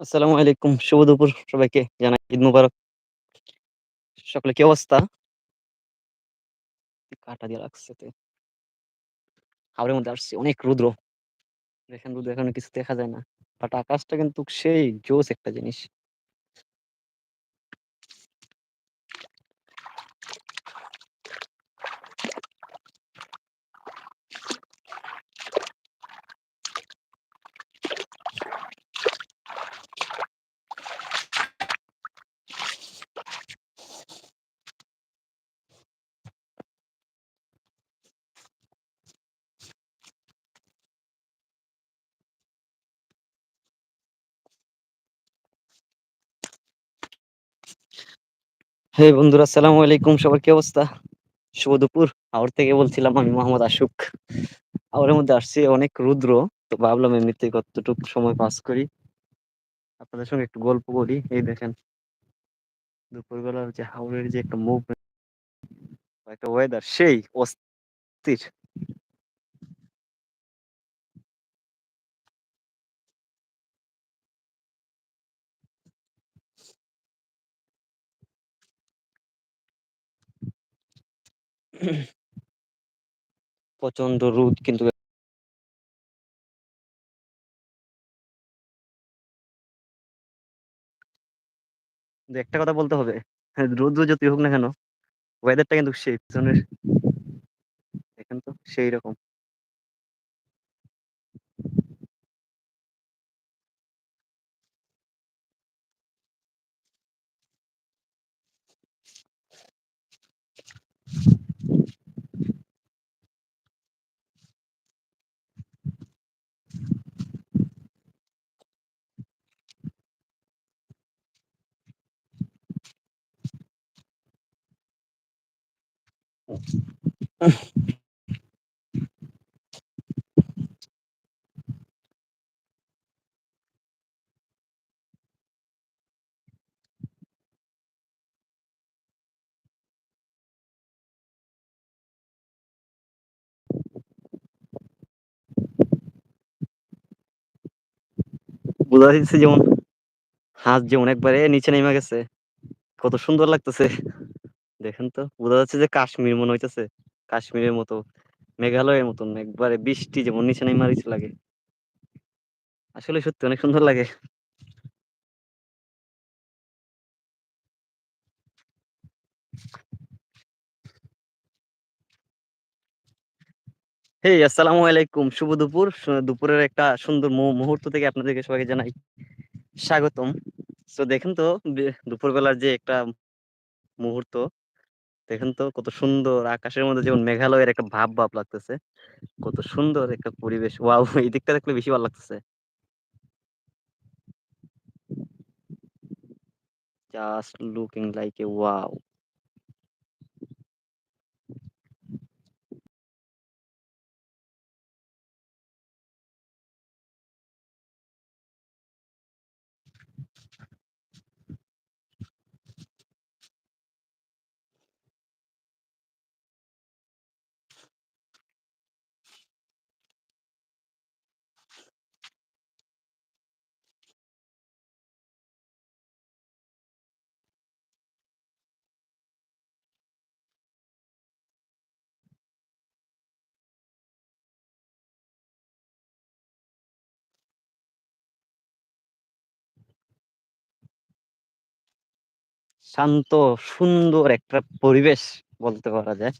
আসসালামু আলাইকুম। শুভ দুপুর সবাইকে জানাই ঈদ মুবারক সকলে কি অবস্থা? কাটা দিয়ে রাখছে তে হাওরের মধ্যে আসছি। অনেক রুদ্র দেখেন রুদ্র এখানে কিছু দেখা যায় না। বাট আকাশটা কিন্তু সেই জোস একটা জিনিস। হেই বন্ধুরা, আসসালামু আলাইকুম। সবার কি অবস্থা? শুভ দুপুর। হাওর থেকে বলছিলাম আমি মোহাম্মদ আশুক। হাওরের মধ্যে আসছি অনেক রুদ্র, তো ভাবলাম এমনিতে কতটুক সময় পাস করি। আপনাদের সঙ্গে একটু গল্প করি। এই দেখেন। দুপুরবেলার যে হাওরের যে একটা মুভমেন্ট একটা ওয়েদার সেই অস্থির। প্রচণ্ড রোদ কিন্তু একটা কথা বলতে হবে। রোদ রোদ যতই হোক না কেন, ওয়েদারটা কিন্তু সেই পিছনের দেখেন তো সেই রকম। বোঝা যাচ্ছে যেমন হাত যেমন একবারে নিচে নেমে গেছে। কত সুন্দর লাগতেছে। দেখেন তো বোঝা যাচ্ছে যে কাশ্মীর মনে হইতেছে। কাশ্মীরের মতো, মেঘালয়ের মতন একবারে বৃষ্টি যেমন নিচে নাইমা রইছে লাগে। আসলে সত্যি অনেক সুন্দর লাগে। হেই আসসালামু আলাইকুম। শুভ দুপুর। দুপুরের একটা সুন্দর মুহূর্ত থেকে আপনাদেরকে সবাইকে জানাই স্বাগতম। তো দেখেন তো দুপুরবেলার যে একটা মুহূর্ত, দেখেন তো কত সুন্দর আকাশের মধ্যে যেমন মেঘালয়ের একটা ভাব, ভাব লাগতেছে। কত সুন্দর একটা পরিবেশ। ওয়াও! এই দিকটা দেখলে বেশি ভালো লাগতেছে। Just looking like a wow! শান্ত সুন্দর একটা পরিবেশ বলতে পারা যায়।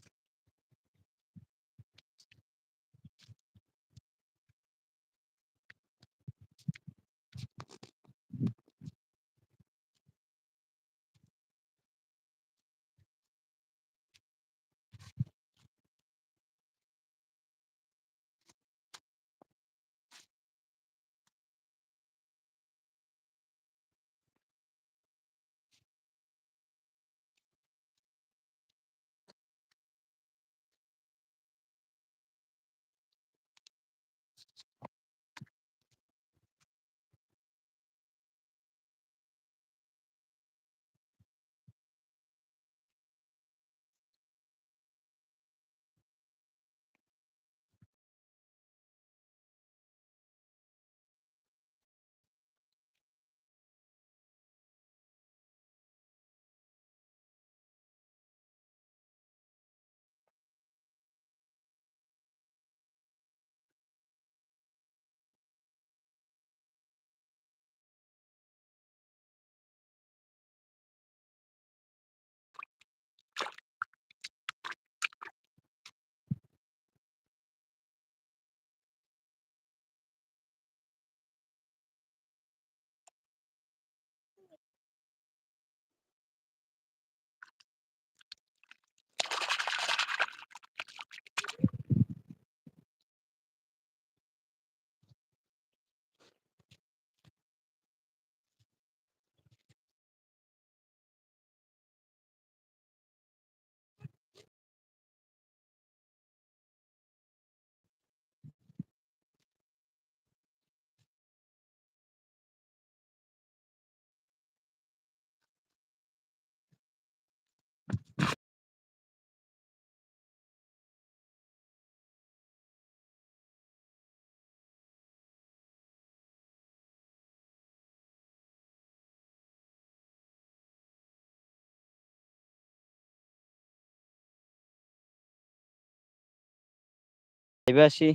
লাইভে আসি।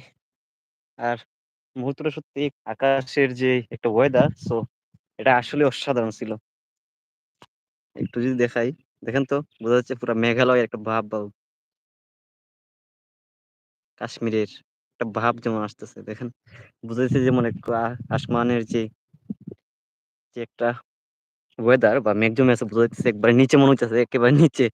আর মুহূর্তটা সত্যি আকাশের যে একটা ওয়েদার সো এটা আসলে অসাধারণ ছিল। একটু যদি দেখাই, দেখেন তো, বোঝা যাচ্ছে পুরো মেঘালয় একটা ভাব বা কাশ্মীরের একটা ভাব যেমন আসতেছে, দেখেন? বোঝা যাচ্ছে যেমন আসমানের যে যে একটা ওয়েদার বা মেঘ জমে আছে, বোঝা যাচ্ছে একবার নিচে মনে হচ্ছে একেবারে নিচে।